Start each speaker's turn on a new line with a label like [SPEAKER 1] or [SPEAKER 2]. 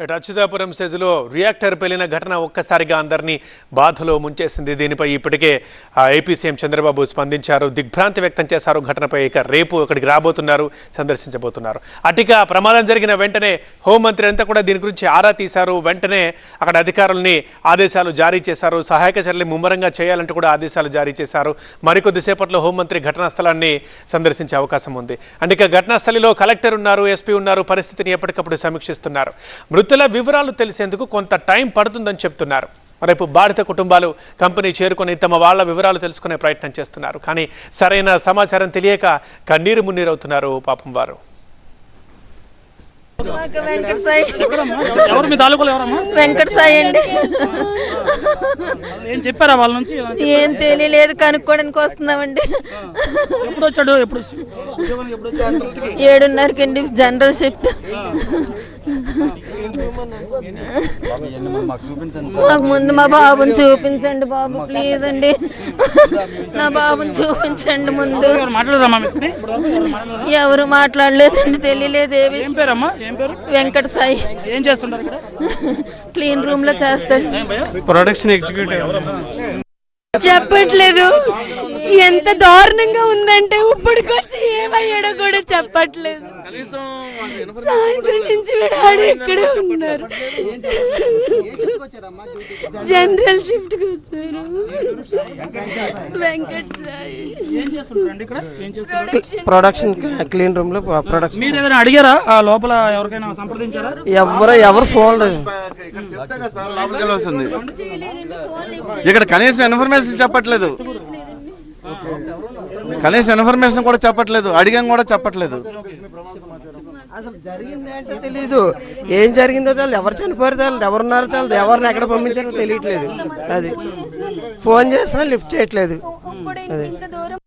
[SPEAKER 1] ఇటు అచ్యుతాపురం సెజ్లో రియాక్టర్ పేలిన ఘటన ఒక్కసారిగా అందరినీ బాధలో ముంచేసింది. దీనిపై ఇప్పటికే ఏపీ సీఎం చంద్రబాబు స్పందించారు. దిగ్భ్రాంతి వ్యక్తం చేశారు. ఘటనపై ఇక రేపు అక్కడికి రాబోతున్నారు సందర్శించబోతున్నారు. అటిక ప్రమాదం జరిగిన వెంటనే హోంమంత్రి అంతా కూడా దీని గురించి ఆరా తీశారు. వెంటనే అక్కడ అధికారుల్ని ఆదేశాలు జారీ చేశారు. సహాయక చర్యలు ముమ్మరంగా చేయాలంటూ కూడా ఆదేశాలు జారీ చేశారు. మరికొద్దిసేపట్లో హోంమంత్రి ఘటనా స్థలాన్ని సందర్శించే అవకాశం ఉంది. అంటే ఇక ఘటనా స్థలిలో కలెక్టర్ ఉన్నారు ఎస్పీ ఉన్నారు. పరిస్థితిని ఎప్పటికప్పుడు సమీక్షిస్తున్నారు. మృతుల వివరాలు తెలిసేందుకు కొంత టైం పడుతుందని చెప్తున్నారు. రేపు బాధిత కుటుంబాలు కంపెనీ చేరుకొని తమ వాళ్ళ వివరాలు తెలుసుకునే ప్రయత్నం చేస్తున్నారు. కానీ సరైన సమాచారం తెలియక కన్నీరు మున్నీరవుతున్నారు పాపం వారు.
[SPEAKER 2] వెంకట సాయి
[SPEAKER 3] ఎవరు మీ తాలూకులో ఎవరమ్మా?
[SPEAKER 2] వెంకట సాయి అండి.
[SPEAKER 3] ఏం చెప్పారా వాళ్ళ నుంచి?
[SPEAKER 2] ఏం తెలియలేదు కనుక్కోవడానికి వస్తున్నామండి.
[SPEAKER 3] ఎప్పుడు వచ్చాడు ఎప్పుడు ఉద్యోగానికి ఎప్పుడు వచ్చాడు
[SPEAKER 2] ఏడున్నరకి అండి జనరల్ షిఫ్ట్. మాకు ముందు మా బాబుని చూపించండి బాబు ప్లీజ్ అండి. నా బాబుని చూపించండి ముందు.
[SPEAKER 3] ఎవరు
[SPEAKER 2] మాట్లాడలేదండి తెలియలేదు ఏ
[SPEAKER 3] ఏం
[SPEAKER 2] విషయం.
[SPEAKER 3] పేరమ్మా? ఏం పేరు?
[SPEAKER 2] వెంకట సాయి.
[SPEAKER 3] ఏం చేస్తుంటారు ఇక్కడ?
[SPEAKER 2] క్లీన్ రూమ్లో చేస్తాడు?
[SPEAKER 4] Production executive.
[SPEAKER 5] చెప్పట్లేదు. ఎంత దారుణంగా ఉందంటే ఇప్పటికొచ్చి ఏమయ్యాడో కూడా చెప్పట్లేదు. సాయంత్రం నుంచి వీడు ఆడే ఇక్కడే ఉన్నారు. జనరల్ షిఫ్ట్కి వచ్చారు. వెంకట్ సాయి.
[SPEAKER 3] ఏం చేస్తుంటారండి ఇక్కడ? ఏం చేస్తుంటారు
[SPEAKER 4] ప్రొడక్షన్. క్లీన్ రూమ్లో ప్రొడక్షన్.
[SPEAKER 3] మీరు ఏదైనా అడిగారా? ఆ లోపల ఎవరికైనా సంప్రదించారా?
[SPEAKER 4] ఎవరు ఎవరు ఫోన్
[SPEAKER 6] ఇక్కడ కనీసం ఇన్ఫర్మేషన్ చెప్పట్లేదు. కనీసం ఇన్ఫర్మేషన్ కూడా చెప్పట్లేదు అడిగాం కూడా చెప్పట్లేదు.
[SPEAKER 4] అసలు జరిగింది ఏంటో తెలియదు ఏం జరిగిందో తెలియదు ఎవరు చనిపోయారో తెలియదు ఎవరు ఉన్నారో తెలియదు ఎవరిని ఎక్కడ పంపించారో తెలియట్లేదు అది. ఫోన్ చేసినా లిఫ్ట్ చేయట్లేదు.
[SPEAKER 2] దూరం